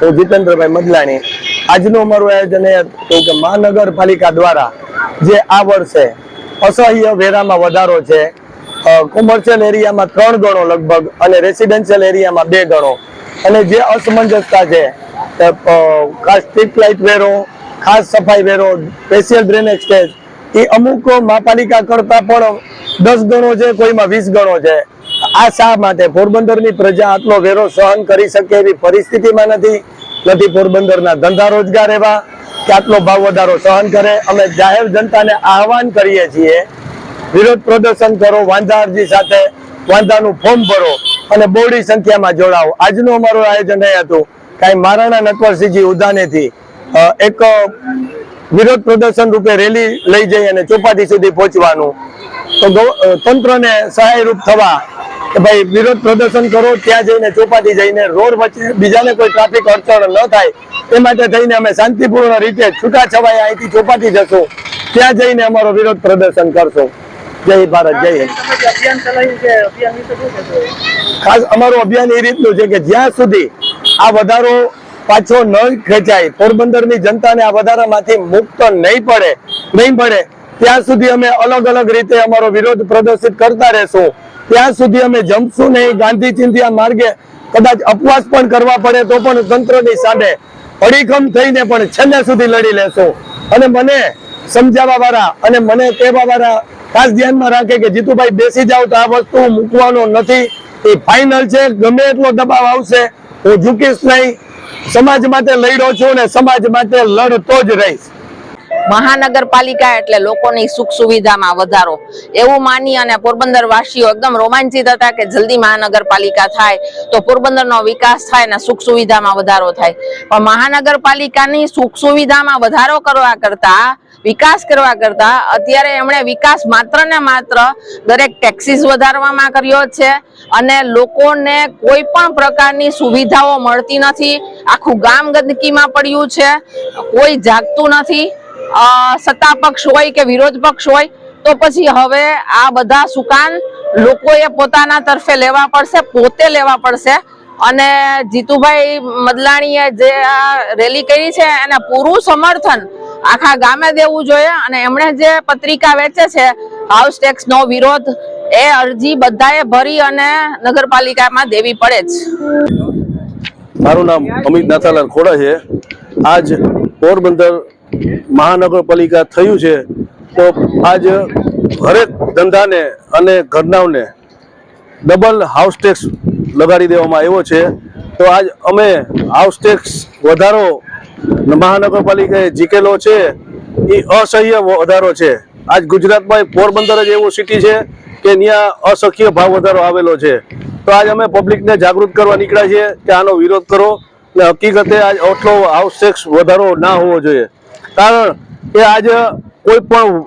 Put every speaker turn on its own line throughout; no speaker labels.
હું જીતેન્દ્રભાઈ મદલાણી આજનું અમારું આયોજન એ હતું કે મહાનગરપાલિકા દ્વારા જે આ વર્ષે અસહ્ય વેરામાં વધારો છે કોમર્શિયલ એરિયામાં ત્રણ ગણો લગભગ અને રેસિડેન્શિયલ એરિયામાં બે ગણો. અને જે અસમંજસતા છે સ્ટ્રીટ લાઇટ વેરો, ખાસ સફાઈ વેરો સ્પેશિયલ ડ્રેનેજ સ્ટેજ એ અમુક મહાપાલિકા કરતા પણ દસ ગણો છે, કોઈમાં વીસ ગણો છે. આ શા માટે? પોરબંદરની પ્રજા આટલો વેરો સહન કરી શકે એવી પરિસ્થિતિમાં નથી. નથી પોરબંદરના ધંધા રોજગાર એવા કે આટલો ભાવ વધારો સહન કરે. અમે જાહેર જનતાને આહવાન કરીએ છીએ, વિરોધ પ્રદર્શન કરો વાંધા અરજી સાથે વાંધાનું ફોર્મ ભરો અને બોડી સંખ્યામાં જોડાઓ. આજનું અમારું આયોજન એ હતું. કાંઈ મહારાણા નટવરસિંહજી ઉદાનેથી એક વિરોધ પ્રદર્શન રૂપે રેલી લઈ જઈ અને ચોપાટી સુધી પહોંચવાનું. તો તંત્રને સહાયરૂપ થવા કે ભાઈ વિરોધ પ્રદર્શન કરો, ત્યાં જઈને ચોપાટી જઈને રોડ વચ્ચે બીજાને કોઈ ટ્રાફિક અડચણ ન થાય, એ માટે થઈને અમે શાંતિપૂર્ણ રીતે છૂટા છવાયા, અહીંથી ચોપાટી જશું, ત્યાં જઈને અમારો વિરોધ પ્રદર્શન કરશું. જય ભારત, જય ખાસ અમારું અભિયાન એ રીતનું છે કે જ્યાં સુધી આ વધારો પાછો ન ખેંચાય, પોરબંદરની જનતાને આ વધારામાંથી મુક્ત નહીં પડે નહીં પડે ત્યાં સુધી અમે અલગ અલગ રીતે અમારો વિરોધ પ્રદર્શિત કરતા રહેશું. ત્યાં સુધી અમે જમશું નહીં. ગાંધી ચિંધ્યા માર્ગે કદાચ અપવાસ પણ કરવા પડે તો પણ તંત્રની સામે અડીખમ થઈને પણ છેલ્લે સુધી લડી લેશું. અને મને સમજાવવા વાળા અને મને કહેવા વાળા ખાસ ધ્યાનમાં રાખે કે જીતુભાઈ બેસી જાવ તો આ વસ્તુ મૂકવાનો નથી. એ ફાઇનલ છે. ગમે એટલો દબાવ આવશે, હું ઝૂકીશ નહીં. સમાજ માટે લડ્યો છું અને સમાજ માટે લડતો જ રહીશ.
મહાનગરપાલિકા એટલે લોકોની સુખ સુવિધામાં વધારો. એવું માની અને પોરબંદર વાસીઓ એકદમ રોમાંચિત હતા કે જલ્દી મહાનગરપાલિકા થાય તો પોરબંદરનો વિકાસ થાય અને સુખ સુવિધામાં વધારો થાય. પણ મહાનગરપાલિકાની સુખ સુવિધામાં વધારો કરવા કરતા, વિકાસ કરવા કરતા અત્યારે એમણે વિકાસ માત્ર ને માત્ર દરેક ટેક્સીસ વધારવામાં કર્યો છે અને લોકોને કોઈ પણ પ્રકારની સુવિધાઓ મળતી નથી. આખું ગામ ગંદકીમાં પડ્યું છે. કોઈ જાગતું નથી. સત્તા પક્ષ હોય કે વિરોધ પક્ષ હોય, તો પછી હવે આ બધા સુકાન લોકોએ પોતાના તરફે લેવા પડશે, પોતે લેવા પડશે. અને જીતુભાઈ મદલાણીએ જે રેલી કરી છે, એને પૂરું સમર્થન આખા ગામે દેવું જોઈએ. અને એમણે જે પત્રિકા વેચે છે, હાઉસ ટેક્સ નો વિરોધ, એ અરજી બધાએ ભરી અને નગરપાલિકામાં દેવી પડે જ.
મારું નામ અમિત નાથાલાલ ખોડા છે. આજ પોરબંદર મહાનગરપાલિકા થયું છે, તો આજ હરેક ધંધાને અને ઘરનાઓને ડબલ હાઉસ ટેક્સ લગાડી દેવામાં આવ્યો છે. તો આજ અમે હાઉસ ટેક્સ વધારો મહાનગરપાલિકાએ જીકેલો છે એ અસહ્ય વધારો છે. આજ ગુજરાતમાં પોરબંદર જ એવું સિટી છે કે ત્યાં અસખ્ય ભાવ વધારો આવેલો છે. તો આજ અમે પબ્લિકને જાગૃત કરવા નીકળ્યા છીએ કે આનો વિરોધ કરો. ને હકીકતે આજ આટલો હાઉસ ટેક્સ વધારો ના હોવો જોઈએ. કારણ કે આજે કોઈ પણ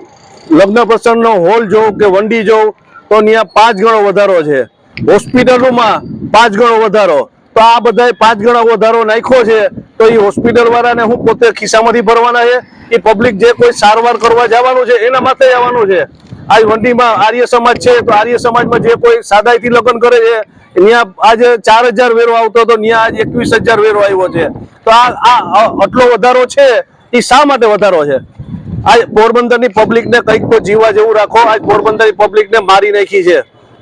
લગ્ન પ્રસંગનો હોલ જોઉં કે વંડી જોઉં, તો ત્યાં પાંચ ગણો વધારો છે. હોસ્પિટલોમાં પાંચ ગણો વધારો. તો આ બધાય પાંચ ગણો વધારો નાખ્યો છે, તો એ હોસ્પિટલ વાળાને હું પોતે ખિસ્સામાંથી ભરવાના છે. એ પબ્લિક જે કોઈ સારવાર કરવા જવાનું છે, એના માટે આવવાનું છે. આજ વંડીમાં આર્ય સમાજ છે, તો આર્ય સમાજમાં જે કોઈ સાદાઈથી લગ્ન કરે છે ત્યાં આજે ચાર હજાર વેરો આવતો હતો ત્યાં આજે એકવીસ હજાર વેરો આવ્યો છે. તો આ, આટલો વધારો છે એ શા માટે વધારો છે? આજ પોરબંદરની પબ્લિકને કંઈક તો જીવવા જેવું રાખો, આજ પોરબંદરની પબ્લિકને મારી નાખી છે.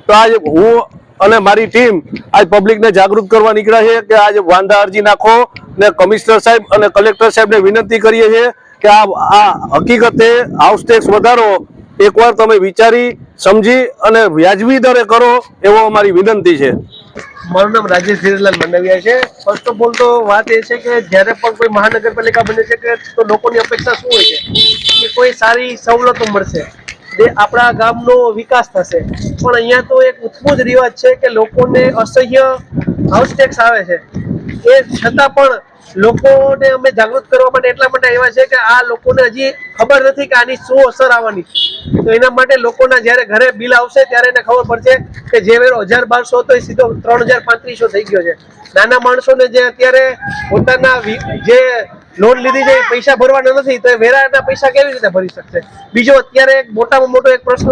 તો આજ હું અને મારી ટીમ આજ પબ્લિકને જાગૃત કરવા નીકળ્યા છે કે આજે વાંધા અરજી નાખો ને કમિશનર સાહેબ અને કલેક્ટર સાહેબને વિનંતી કરીએ છીએ કે આ આ હકીકતે હાઉસ ટેક્સ વધારો એકવાર તમે વિચારી, સમજી અને વ્યાજબી દરે કરો એવો અમારી વિનંતી છે.
મારું નામ રાજેશ ધીરલાલ માંડવિયા છે. ફર્સ્ટ ઓફ ઓલ તો વાત એ છે કે જ્યારે પણ કોઈ મહાનગરપાલિકા બને છે કે તો લોકોની અપેક્ષા શું હોય છે? કે કોઈ સારી સવલતો મળશે. જે આપણા ગામનો વિકાસ થશે. પણ અહીંયા તો એક ઉત્તમ રિવાજ છે કે લોકોને અસહ્ય હાઉસ ટેક્સ આવે છે. એ છતાં પણ લોકોને અમે જાગૃત કરવા માટે એટલા માટે આવ્યા છે કે આ લોકોને હજી ખબર નથી કે આની શું અસર આવવાની તો એના માટે લોકોના જ્યારે ઘરે બિલ આવશે ત્યારે એને ખબર પડશે કે જે વેરો હજાર બારસો હતો એ સીધો ત્રણ હજાર પાંત્રીસો થઈ ગયો છે. નાના માણસોને જે અત્યારે પોતાના જે લોન લીધી છે પૈસા ભરવાના નથી, તો વેરાના પૈસા કેવી રીતે ભરી શકશે? બીજો અત્યારે એક મોટામાં મોટો એક પ્રશ્ન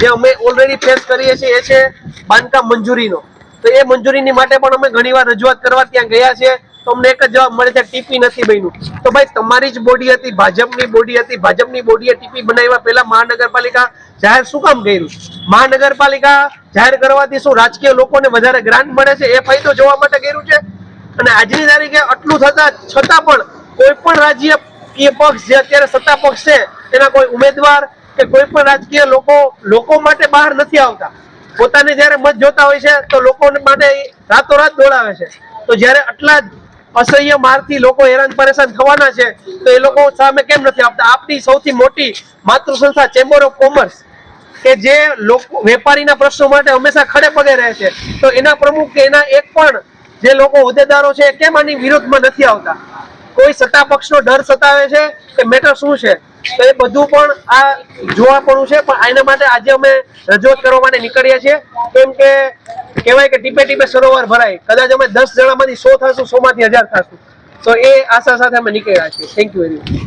જે અમે ઓલરેડી ફેસ કરીએ છીએ એ છે બાંધકામ મંજૂરીનો. તો એ મંજૂરીની માટે પણ અમે ઘણીવાર રજૂઆત કરવા ત્યાં ગયા છે તો અમને એક જ જવાબ મળે છે ટીપી નથી બન્યું. તો ભાઈ, તમારી જ બોડી હતી, ભાજપની બોડી હતી, ભાજપની બોડીએ ટીપી બનાવ્યા પહેલા મહાનગરપાલિકા જાહેર શું કામ કર્યું? મહાનગરપાલિકા જાહેર કરવાથી શું રાજકીય લોકોને વધારે ગ્રાન્ટ મળે છે? એ ફાયદો જોવા માટે કર્યું છે. અને આજની તારીખે આટલું થતા છતાં પણ કોઈ પણ રાજ્ય પક્ષ જે અત્યારે સત્તા પક્ષ છે, એના કોઈ ઉમેદવાર કે કોઈ પણ રાજકીય લોકો લોકો માટે બહાર નથી આવતા. પોતાને જ્યારે મત જોતા હોય છે, તો લોકો માટે રાતોરાત દોડાવે છે. તો જ્યારે આટલા અસહ્ય મારથી લોકો હેરાન પરેશાન થવાના છે. તો એ લોકો સામે કેમ નથી આપતા આપની સૌથી મોટી માતૃ સંસ્થા ચેમ્બર ઓફ કોમર્સ કે જે લોકો વેપારીના પ્રશ્નો માટે હંમેશા ખડે પગે રહે છે. તો એના પ્રમુખ કે એના એક પણ જે લોકો હોદ્દેદારો છે કેમ આની વિરોધમાં નથી આવતા? કોઈ સત્તા પક્ષનો ડર સતાવે છે કે મેટર શું છે? તો એ બધું પણ આ જોવાપણું છે, પણ એના માટે આજે અમે રજૂઆત કરવા માટે નીકળ્યા છીએ. કેમ કે કહેવાય કે ટીપે ટીપે સરોવર ભરાય. કદાચ અમે દસ જણામાંથી સો થશું સો માંથી હજાર થશું. તો એ આશા સાથે અમે નીકળ્યા છીએ. Thank you very much